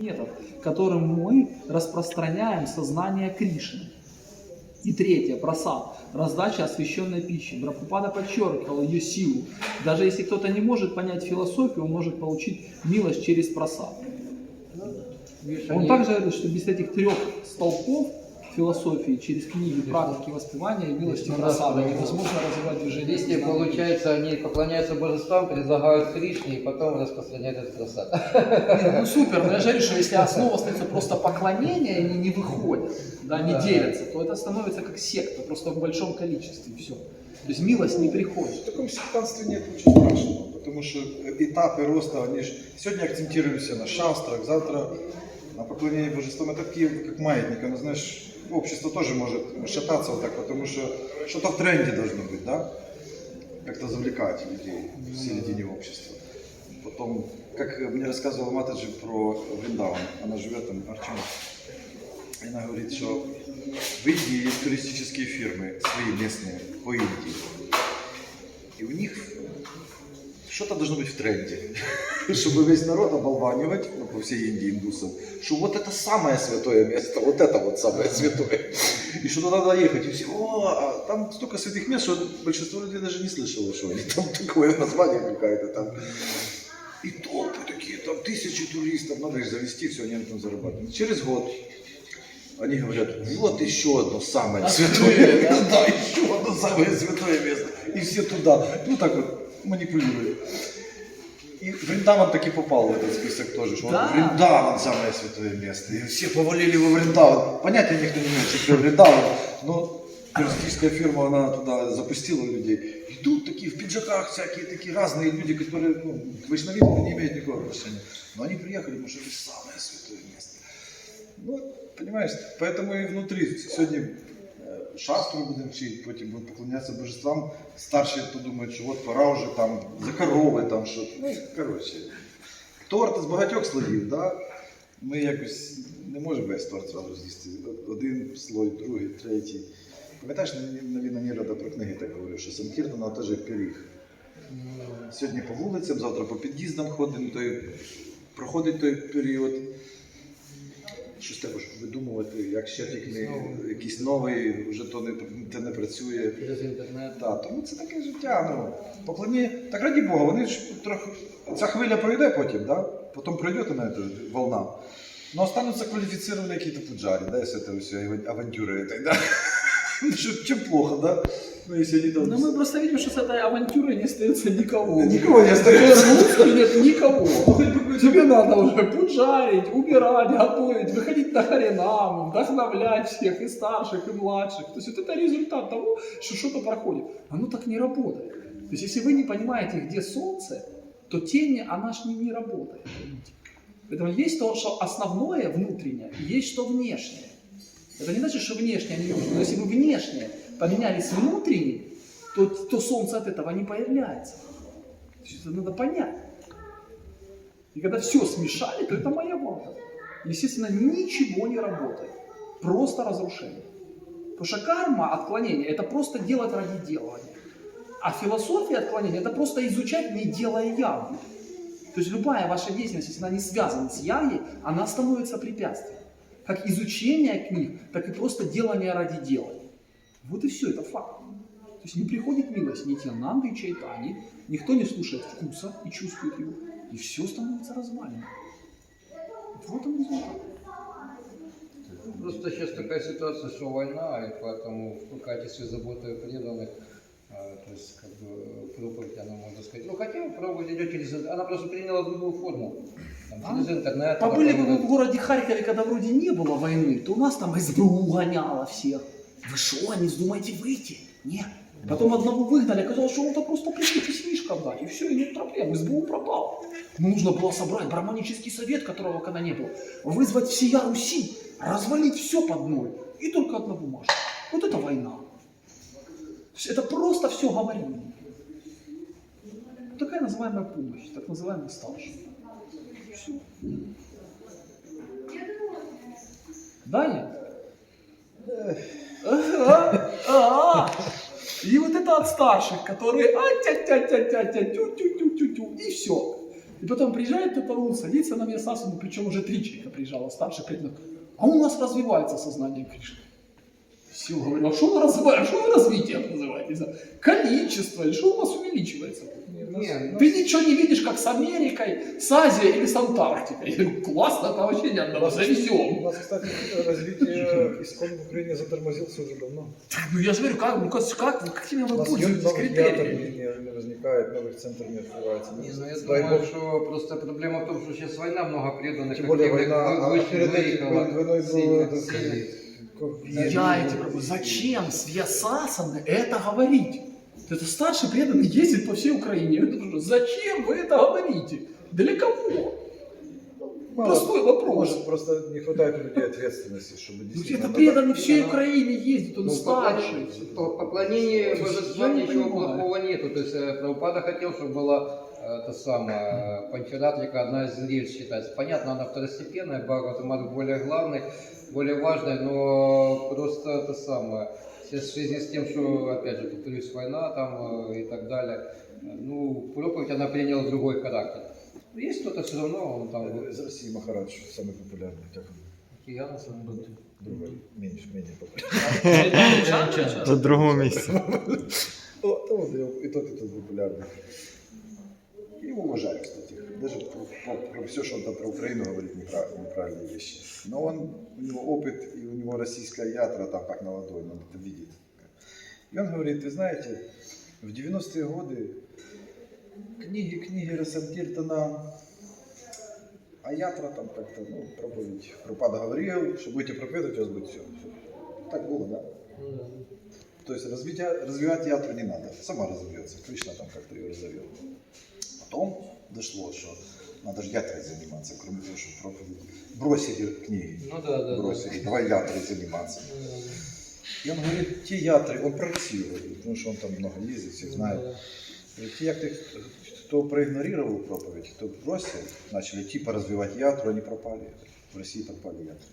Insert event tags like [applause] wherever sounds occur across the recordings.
метод, которым мы распространяем сознание Кришны. И третье, просад, раздача освященной пищи. Брахупада подчеркивал ее силу. Даже если кто-то не может понять философию, он может получить милость через просад. Видишь, Он также говорит, что без этих трех столпов философии, через книги, практики воспевания и милости Ну, просада да, невозможно развивать движение. Если получается, они поклоняются божествам, предлагают Кришне и потом распространяют этот просад. Нет, ну супер, но я же говорю, что если основа остается просто поклонение, они не выходят, да, не Да. делятся, то это становится как секта, просто в большом количестве, все. То есть милость не приходит. В таком сектантстве нет ничего страшного, потому что этапы роста, они же... Сегодня акцентируемся на шастрах, завтра на поклонении божествам. Это такие, как маятник, оно, знаешь, общество тоже может шататься вот так, потому что что-то в тренде должно быть, да? Как-то завлекать людей в середине общества. Потом, как мне рассказывала Матаджи про Вриндаван, она живет там, Арчана. И она говорит, что в Индии есть туристические фирмы, свои местные, по Индии. И у них что-то должно быть в тренде, [laughs] чтобы весь народ оболванивать, ну, по всей Индии индусам, что вот это самое святое место, вот это вот самое [laughs] святое. И что туда надо ехать. И все, о, а там столько святых мест, что большинство людей даже не слышало, что они там [laughs] такое название какое-то там. И толпы такие, там тысячи туристов, надо их завести, все, они там зарабатывают. Через год они говорят, вот еще одно самое святое, да, да, еще одно самое святое место. И все туда. Ну так вот манипулируют. И Вриндаван таки попал в этот список тоже, что Да. Вриндаван самое святое место. И все повалили во Вриндаван. Понятия никто не имеет, что такое Вриндаван, но туристическая фирма, она туда запустила людей. Идут такие в пиджаках всякие такие разные люди, которые ну, к вайшнавизму не имеют никакого отношения. Но они приехали, потому что это самое святое место. Ну, понимаешь, поэтому и внутри сегодня шастру будемо вчити, потім будемо поклонятися божествам. Старші то думають, що от пора вже там за корови, там що. Ну, коротше. Торт з багатьох слоїв, да? Ми якось не можемо весь торт зразу з'їсти. Один слой, другий, третій. Пам'ятаєш, Навіна Нірада про книги так говорив, що Санкіртона теж як пиріг. Сьогодні по вулицям, завтра по під'їздам ходимо, той, проходить той період Щось треба ж видумувати, як ще тільки Знову. якийсь новий, вже то не, те не працює. Через интернет. Так, тому це таке життя. Ну, поклоні. Так раді Бога, вони ж трохи. Ця хвиля пройде потім, да? потім пройде на эта волна. Но останутся квалифицированные какие-то пуджари, да, с этого всей авантюры этой, да. [laughs] Ну, что- Чем плохо, да? Ну, если они там... Но мы просто видим, что с этой авантюрой не остается никого. Никого не остается. Русский нет никого. Тебе надо уже пуджарить, убирать, готовить, выходить на харинам, вдохновлять всех, и старших, и младших. То есть вот это результат того, что что-то проходит. Оно так не работает. То есть если вы не понимаете, где солнце, то тень, она ж не, не работает. поймите. Поэтому есть то, что основное внутреннее, и есть что внешнее. Это не значит, что внешнее не нужно. Но если вы внешнее поменялись с внутренним, то, то солнце от этого не появляется. Это надо понять. И когда все смешали, то это моя волна. Естественно, ничего не работает. Просто разрушение. Потому что карма отклонения это просто делать ради делания. А философия отклонения это просто изучать, не делая явно. То есть любая ваша деятельность, если она не связана с яги, она становится препятствием. Как изучение книг, так и просто делание ради делания. Вот и все, это факт. То есть не приходит милость ни Тиананды и Чайтани, никто не слушает вкуса и чувствует его, и все становится развалено. Вот он результат. Просто сейчас такая ситуация, что война, и поэтому в качестве заботы о преданных, а, то есть как бы проповедь, она можно сказать, ну хотя проповедь идет через, она просто приняла другую форму, там, через интернет. Побыли вы проводит- в городе Харькове, когда вроде не было войны, то у нас там СБУ гоняло всех. Вы что, не вздумайте выйти? Нет. Потом одного выгнали, оказалось, что он-то просто пришли слишком дать, и все, и нет проблем, СБУ пропал. Ну, нужно было собрать браманический совет, которого когда не было, вызвать всея Руси, развалить все под ноль, и только одна бумажка. Вот это война. Это просто все говорили. Такая называемая помощь, так называемый старший. Все. Да, нет? Ага, ага. И вот это от старших, которые а тя тя тя тя тя тю тю тю тю тю и все. И потом приезжает Татаун, садится на место асану, причем уже три человека приезжало, старший. А у нас развивается сознание Кришны. Все, говорю, а что вы развиваете, что вы развитием называете? Количество, что у вас увеличивается? Не, ну, Ты ничего не видишь, как с Америкой, с Азией или с Антарктикой. Я говорю, классно, это вообще не одного, У завезем. нас, кстати, развитие искон в Украине затормозился уже давно. Ну я же говорю, как, ну, как, как какими У вы пользуетесь критериями? не, возникает, новых центров не открывается. Не, ну я Дай думаю, бог. что просто проблема в том, что сейчас война, много преданных. Тем более война, вы- а вы- перед этим войной сильно. Я эти говорю, зачем с Вьясасаны это говорить? Это старший преданный ездит по всей Украине. Я говорю, зачем вы это говорите? Для кого? Мало- Простой вопрос. Может, просто не хватает у людей ответственности, чтобы Ну, действительно... это преданный всей Украине ездит, он Ну, старший. поклонение- божества ничего плохого нету. То есть э, Прабхупада хотел, чтобы была э, та самая панчаратрика, одна из рельс считается. Понятно, она второстепенная, Бхагаватамар более главной, более важной, но просто это самое. Сейчас в связи с тем, что, опять же, повторюсь, война там э, и так далее, э, ну, проповедь она приняла другой характер. Есть кто-то все равно, он там Из России Махарадж самый популярный, как он? Кияна, сам- Другой, меньше, менее популярный. На [laughs] то вот и тот, и тот популярный. Его уважаю, кстати. Даже про, про- про все, что он там про Украину говорит, неправ- неправильные вещи. Но он, у него опыт, и у него российская ятра там как на ладони, он это видит. И он говорит, вы знаете, в 90-е годы книги, книги Рассангельтона, а ятра там как-то, ну, проповедь. Пропада говорил, что будете проповедовать, у вас будет все. Так было, да? То есть развитие, развивать ятру не надо, сама разовьется. Кришна там как-то ее разовьет. Потом дошло, что надо же ятрой заниматься, кроме того, что проповедь. Бросили книги, Ну да, да. да. бросили, давай ятрой заниматься. И он говорит, те ятры, он говорит, потому что он там много ездит, всех знает. Говорит, те кто проигнорировал проповедь, кто бросил, начали типа развивать ятру, они пропали. В России пропали ятры.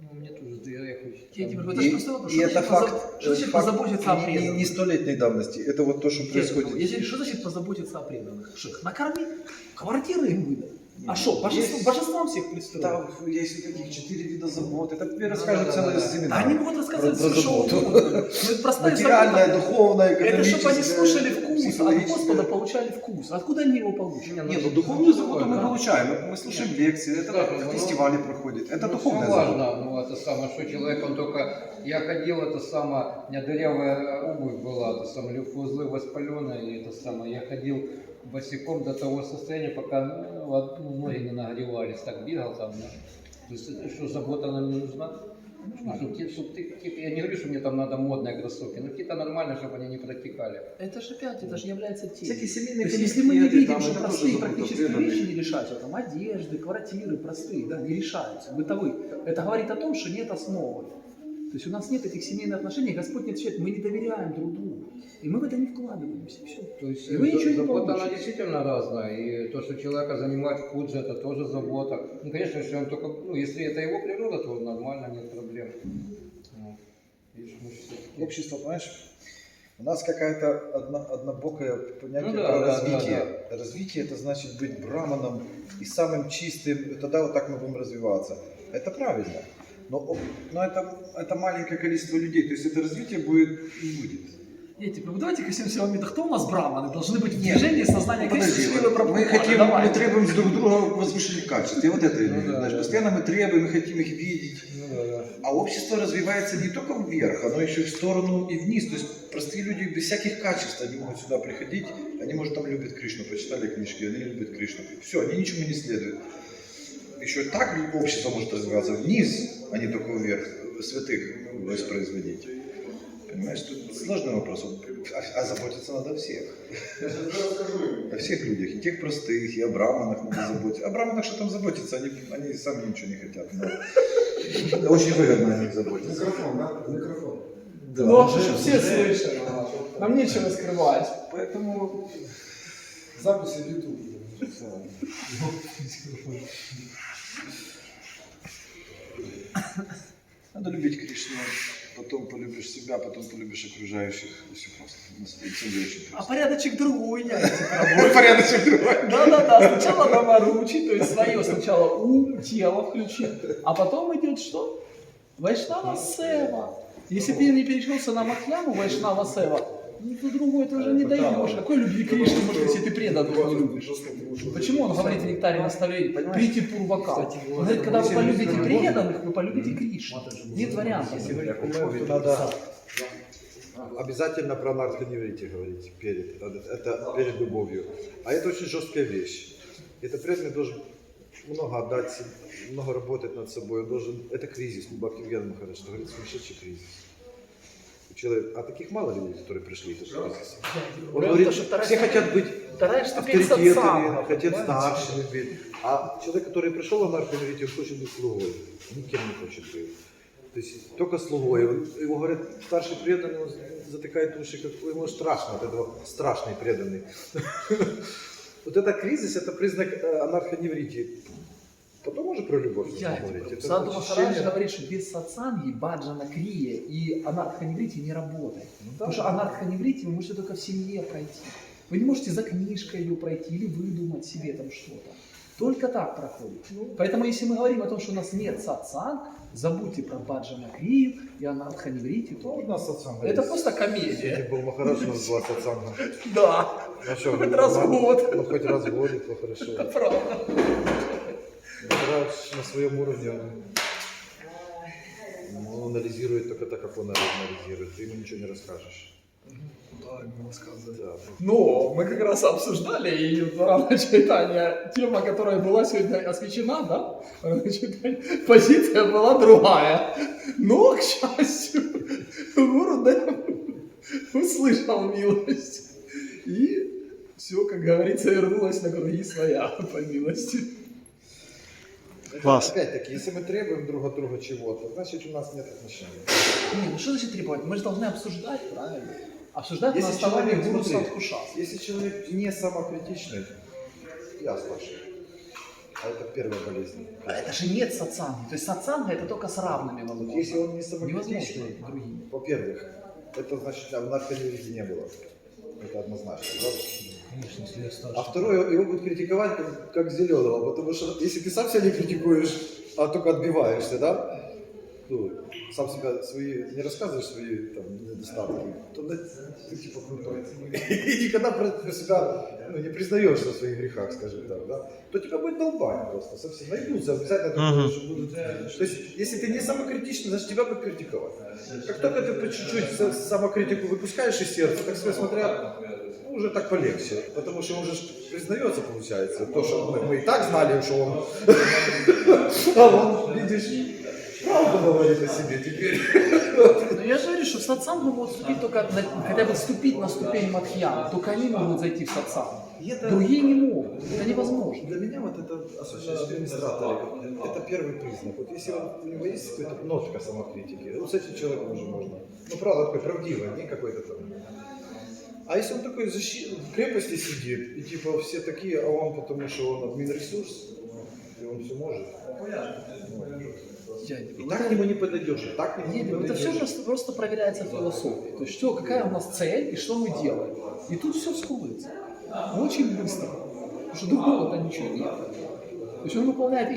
Ну, мне тоже, да, я. Я тебе говорю, это и Что это факт, позаб- Что значит факт позаботиться о преданных? не столетней давности, это вот то, что происходит. Если, что значит позаботиться о преданных? Что их накормить? Квартиры им выдать? А что, Есть- божеством, божеством всех пристроить? Там есть таких четыре вида забот. Это тебе Ну, расскажут да, целый да, да. Да они могут рассказать Про- про заботу. Ну, это простая Материальная, забота. духовная, Это экономическая. чтобы они слушали вкус, от психологическая. Господа получали вкус. Откуда они его получат? Не, Не, ну духовную заботу мы получаем. Мы слушаем лекции, это ну, фестивале проходит. Это ну, духовная забота. ну это самое, что человек, он только, я ходил, это самое, у меня дырявая обувь была, это самое, лимфоузлы воспаленные, и это самое, я ходил босиком до того состояния, пока ну, ноги не нагревались, так бегал там, то есть что, забота нам не нужна? Нужно, чтобы, ты, какие-то- я не говорю, что мне там надо модные кроссовки, но какие-то нормальные, чтобы они не протекали. Это же опять, это же является темой. Всякие семейные То есть, если мы не видим, что простые практические вещи не решаются, там одежды, квартиры простые, да, не решаются, бытовые, это говорит о том, что нет основы. То есть у нас нет этих семейных отношений, Господь не отвечает, мы не доверяем друг другу. И мы в это не вкладываемся. Все. То есть И вы за- ничего не забота, она получите. действительно разная. И то, что человека занимает в пуджи, это тоже забота. Ну, конечно, если он только, ну, если это его природа, то нормально, нет проблем. Видишь, мы Общество, понимаешь, у нас какая-то одно, однобокое понятие Ну да, про да, развитие. Развитие это значит быть браманом и самым чистым, тогда вот так мы будем развиваться. Это правильно. Но, но это, это маленькое количество людей, то есть это развитие будет не будет. Нет, типа, давайте коснемся момента, кто у нас браманы, должны быть в движении сознания Подожди, Кришны, вот мы хотим, Давайте. мы требуем друг друга возвышенных качеств. Я вот это, Ну да, знаешь, да, постоянно мы требуем, мы хотим их видеть. Ну, да, да. А общество развивается не только вверх, оно еще и в сторону и вниз. То есть простые люди без всяких качеств, они могут сюда приходить, они, может, там любят Кришну, почитали книжки, они любят Кришну. Все, они ничему не следуют. Еще так общество может развиваться вниз, а не только вверх, святых воспроизводить. Понимаешь, тут сложный вопрос. А, а заботиться надо о всех. О всех людях, и тех простых, и о браманах надо [coughs] заботиться. О браманах что там заботиться, они, они сами ничего не хотят. Но [laughs] очень выгодно о них заботиться. Микрофон, да? Микрофон. Ну, а что все слышат. Нам нечего скрывать. Поэтому Записи в YouTube. [laughs] надо любить Кришну, потом полюбишь себя, потом полюбишь окружающих. И все просто. Все очень А просто. порядочек другой, я [laughs] Порядочек другой. Да-да-да, сначала наморучить, то есть свое сначала ум, тело включить, а потом идет что? Вайшнава Сева. Если ты не перешелся на Махьяму Вайшнава Сева, ну то другой ты уже не даешь. Какой любви к Кришне, может, если ты преданных не любишь? Почему он говорит в нектаре наставлений? Прийти пурвака. Он говорит, когда вы полюбите преданных, вы полюбите Кришну. Нет вариантов. Если говорить про обязательно про нарконеврите говорить перед. Это, это перед любовью. А это очень жесткая вещь. Это преданный должен много отдать, много работать над собой. Он должен, это кризис. Бхактивьян Махарадж говорит, сумасшедший кризис. У человека, а таких мало людей, которые пришли в этот кризис. Он Прям говорит, то, что вторая все ступень- хотят быть Вторая ступень авторитетами, сатсанга, хотят понимаете? старшими быть. А человек, который пришел на нарконеврите, он хочет быть слугой. Никем не хочет быть. То есть только слугой. Он- Его говорят, старший преданный, он затыкает уши, как ему страшно от этого, страшный преданный. Вот это [laughs] кризис, это признак э, анархоневрити. Потом уже про любовь можно Я говорить. Это очищение. Махарадж говорит, что без сатсанги, баджана, крия и анархоневрити не работает. Ну да. Потому что анархоневрити вы можете только в семье пройти. Вы не можете за книжкой ее пройти или выдумать себе там что-то. Только так проходит. Ну. Поэтому если мы говорим о том, что у нас нет сатсанг, забудьте про баджана крию и анархоневрити. Ну, у нас сатсанга Это просто Если комедия. был Махарадж, у нас была сатсанга. [laughs] Да, Ну что, Хоть ну, раз в ладно. год. Ну хоть раз в год, [laughs] это хорошо. правда. На своем уровне он, он анализирует только так, как он анализирует. Ты ему ничего не расскажешь. Да. Но мы как раз обсуждали и рано читания тема, которая была сегодня освещена, да? Позиция была другая. Но, к счастью, Гурудев услышал милость. И все, как говорится, вернулось на круги своя, по милости. Класс. Опять-таки, если мы требуем друг от друга чего-то, значит у нас нет отношений. Не, ну что значит требовать? Мы же должны обсуждать, правильно? Обсуждать Если на основании. Если человек не самокритичный, я старший. А это первая болезнь. А Это же нет сатсанги. То есть сатсанга это только с равными Вот возможно. если он не самокритичный, другими. во-первых, это значит, а в нарконеврите не было. Это однозначно. правда? А второе, его будут критиковать как, как зеленого, потому что если ты сам себя не критикуешь, а только отбиваешься, да? Ну, сам себя свои, не рассказываешь свои там, недостатки, то да, ты типа крутой. [laughs] И никогда про, себя ну, не признаешься в своих грехах, скажем так, да? То тебя будет долбать просто совсем. Найдутся обязательно что будут... То есть, если ты не самокритичный, значит тебя будут критиковать. Как только ты по чуть-чуть са- самокритику выпускаешь из сердца, так сказать, смотря ну, уже так полегче, потому что уже признается, получается, то, что мы, мы и так знали, что он, [laughs] а он, видишь, правду говорит о себе теперь. Но я же говорю, что в сатсангу могут вступить только, на- хотя бы вступить на ступень мадхьяна. Только они могут зайти в сатсанг. Это- Другие не могут. Это невозможно. Для меня вот это, особенно это первый признак. Вот если он, у него есть какая-то нотка самокритики, вот с этим человеком уже можно. Ну, правда, такой правдивый, не какой-то там. А если он такой защи- в крепости сидит, и типа все такие, а он потому что он админ ресурс, и он все может. Дядя, И так к нему не подойдешь, и так к нему не Нет, это подойдешь. все просто, просто проверяется философией. То есть, что, какая у нас цель и что мы делаем. И тут все всплывается. Очень быстро. Потому что другого-то ничего нет. То есть он выполняет